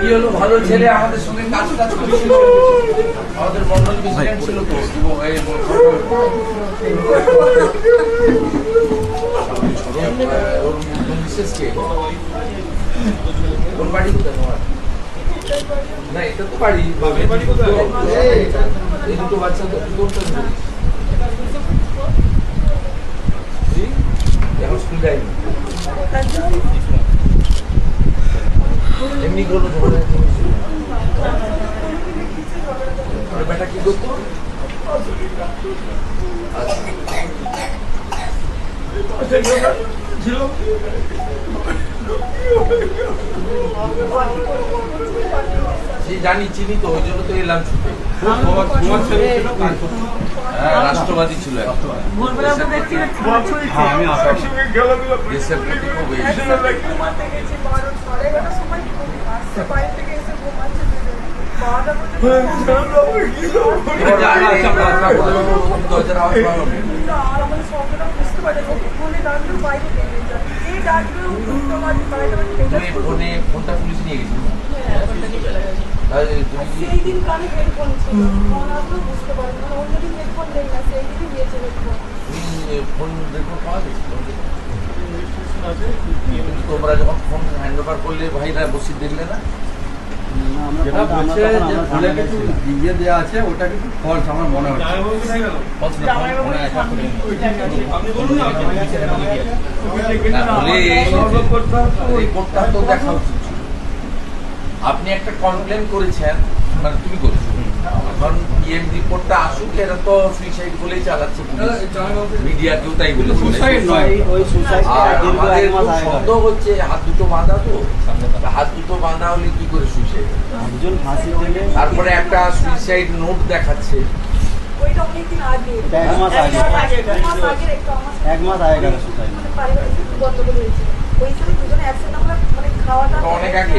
কি হলো? ভালো ছেলে আমাদের সঙ্গে কাজ কাজ করেছিল। আমাদের মন্ডল প্রেসিডেন্ট ছিল তো। ওর মিসেস কে কোন বাড়ি? কোথায় তোমার না এটা তো বাড়ি। বাড়ি কোথায়? এই দুটো বাচ্চা তো কোনটা নিয়ে? এখন স্কুল যায়নি। এমনি কোনো ঝগড়া হয়েছিল? বেটা কি করতো সে জানি চিনি তো ওই জন্য তো এলাম ছুটে হ্যাঁ রাষ্ট্রবাদী ছিল। দেশের প্রতি খুব দরজার আওয়াজ ওকে ফোনে ফোনটা পুলিশ নিয়ে গেছিল সেই দিন কানে হেডফোন ছিল আসলেও বুঝতে পারে না অন্যদিন হেডফোন নেই না সেই দিনই দিয়েছে হেডফোন। ফোন রেকর্ড পাওয়া গেছিল কিন্তু তোমরা যখন ফোন হ্যান্ড ওভার করলে ভাইরা বসে দেখলে না? যেটা বলছে যে ফোনে কিছু দিয়ে দেওয়া আছে ওটা কিন্তু ফলস আমার মনে হচ্ছে। রিপোর্টটা তো দেখা উচিত আপনি একটা কমপ্লেন করেছেন মানে তুমি করেছ। এখন পিএম রিপোর্টটা আসুক এরা তো সুইসাইড বলেই চালাচ্ছে মিডিয়া কেউ তাই আমাদের আগে। সন্দেহ হচ্ছে হাত দুটো বাঁধা তো। হাত দুটো বাঁধা হলে কি করে সুইসাইড তারপরে একটা সুইসাইড নোট দেখাচ্ছে। এটা এক মাস আগে। এক মাস আগে মানে মানে অনেক আগে।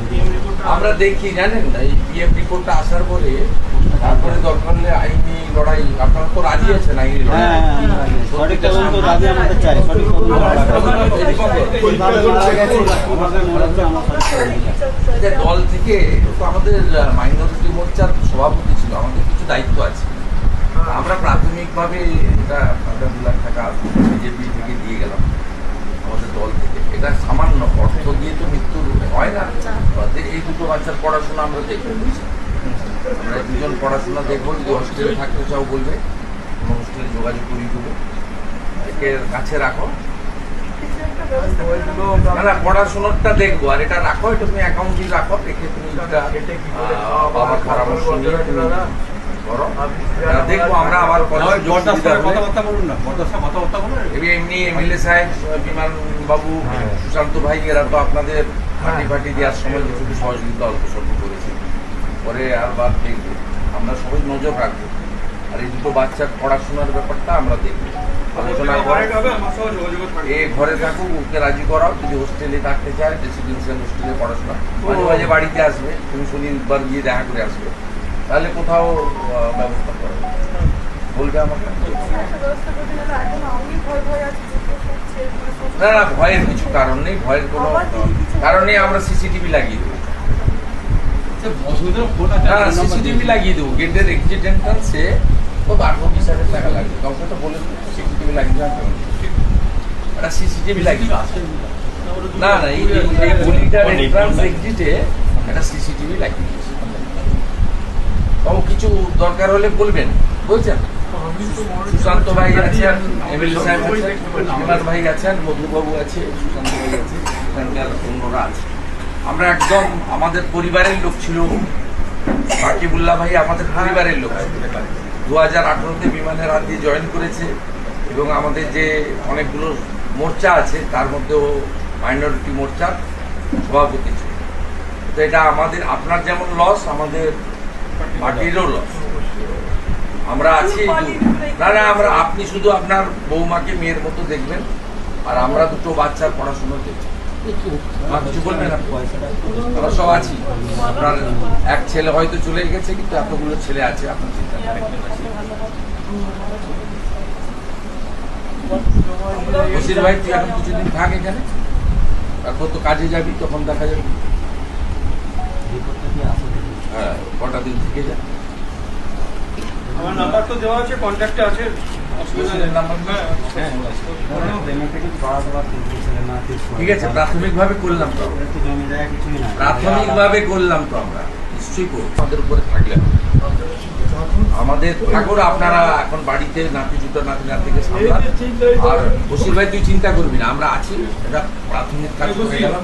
আমরা দেখি জানেন? না এই পিএম রিপোর্টটা আসার পরে তারপরে দরকার হলে আইনি লড়াই আপনারা তো রাজি আছেন আইনি লড়াই? হ্যাঁ হ্যাঁ, আমরা জানি। সঠিক তদন্ত দাবি আমাদের চাই। সঠিক তদন্ত কীভাবে মারা গেছে বা কীভাবে মরেছে আমরা সঠিক তদন্ত চাই। যে দল থেকে তো আমাদের মাইনরিটি মোর্চার সভাপতি ছিল আমাদের কিছু দায়িত্ব আছে। আমরা প্রাথমিকভাবে এটা দু লাখ টাকা বিজেপি থেকে দিয়ে গেলাম। আমাদের দল থেকে। এটা সামান্য অর্থ দিয়ে তো মৃত্যুর হয় না। এই দুটো বাচ্চার পড়াশোনা আমরা দেখব আমরা দুজন পড়াশোনা দেখব যদি হোস্টেলে থাকতে চাও বলবে। হোস্টেলে যোগাযোগ করিয়ে দেবো। একে কাছে রাখো। করে। না পড়াশোনাটা দেখব। আর এটা রাখো এটা তুমি অ্যাকাউন্টে রাখো। রেখে তুমি বাবার পরামর্শ নিয়ে করো দেখব আমরা আবার কলেজে ওই যোগ বরদার সুবিধা সাথে হলে- কথাবার্তা বলুন না কথাবার্তা বলুন এমনি এমনি এমএলএ সাহেব বিমান বাবু সুশান্ত ভাই এরা তো আপনাদের পার্টি পার্টি দেওয়ার সময় কিছু সহযোগিতা অল্প স্বল্প করেছে। পরে আবার দেখব আমরা সবাই নজর রাখব। আর এই দুটো বাচ্চার পড়াশোনার ব্যাপারটা আমরা দেখব। আলোচনা করে। এ ঘরে থাকুক ওকে রাজি করাও। যদি হোস্টেলে থাকতে চায় রেসিডেন্সিয়াল হোস্টেলে পড়াশোনা। মাঝে মাঝে বাড়িতে আসবে। তুমি শনিবার গিয়ে দেখা করে আসবে। তাহলে কোথাও ব্যবস্থা করো। বলবে আমাকে? কিছু একটা ব্যবস্থা করে দিলে না। না ভয়ের কিছু কারণ নেই ভয়ের কোনো কারণ নেই আমরা সিসিটিভি লাগিয়ে দেবো। অসুবিধা না না সিসিটিভি লাগিয়ে দেবো। গেটের এক্সিট এন্ট্রান্সে তো বারো পঁচিশ হাজার টাকা লাগবে। কাউকে তো বলে সিসিটিভি লাগিয়ে দেওয়া হবে একটা সিসিটিভি লাগিয়ে দেবো। না না এই এই- এই গলিটার এন্ট্রান্স এক্সিটে একটা সিসিটিভি লাগিয়ে দিয়েছি। বাবু, কিছু দরকার হলে বলবেন। বুঝছেন সুশান্ত ভাই আছেন এমএলএ সাহেব আছেন বিমান ভাই আছেন, মধুবাবু আছে, সুশান্ত ভাই আছে, এখানকার অন্যরা আছে। আমরা একদম আমাদের পরিবারের লোক ছিল। বাকিবুল্লাহ ভাই আমাদের পরিবারের লোক দু হাজার আঠারোতে বিমানের হাত দিয়ে জয়েন করেছে এবং আমাদের যে অনেকগুলো মোর্চা আছে, তার মধ্যেও মাইনরিটি মোর্চার সভাপতি ছিল। তো এটা আমাদের, আপনার যেমন লস আমাদের পার্টিরও লস আমরা আছি না না আমরা আপনি শুধু আপনার বৌমাকে মেয়ের মতো দেখবেন আর আমরা দুটো বাচ্চার পড়াশোনা দেখছি। কিছু বলবেন আমরা সব আছি। আপনার এক ছেলে হয়তো চলে গেছে কিন্তু এতগুলো ছেলে আছে আপনার চিন্তা। বসির ভাই তুই এখন কিছুদিন থাক এখানে। এখন তো কাজে যাবি তখন দেখা যাবে। হ্যাঁ কটা দিন থেকে যা আমার নাম্বার তো দেওয়া আছে কন্ট্যাক্টে আছে না ঠিক করলাম তো করলাম তো আমরা নিশ্চয়ই করব। আমাদের উপরে থাকলে। আমাদের ঠাকুর আপনারা এখন বাড়িতে নাতি জুটো নাতি নাতিকে সামলান। আর বসির ভাই তুই চিন্তা করবি না আমরা আছি। এটা প্রাথমিক কাজ করে গেলাম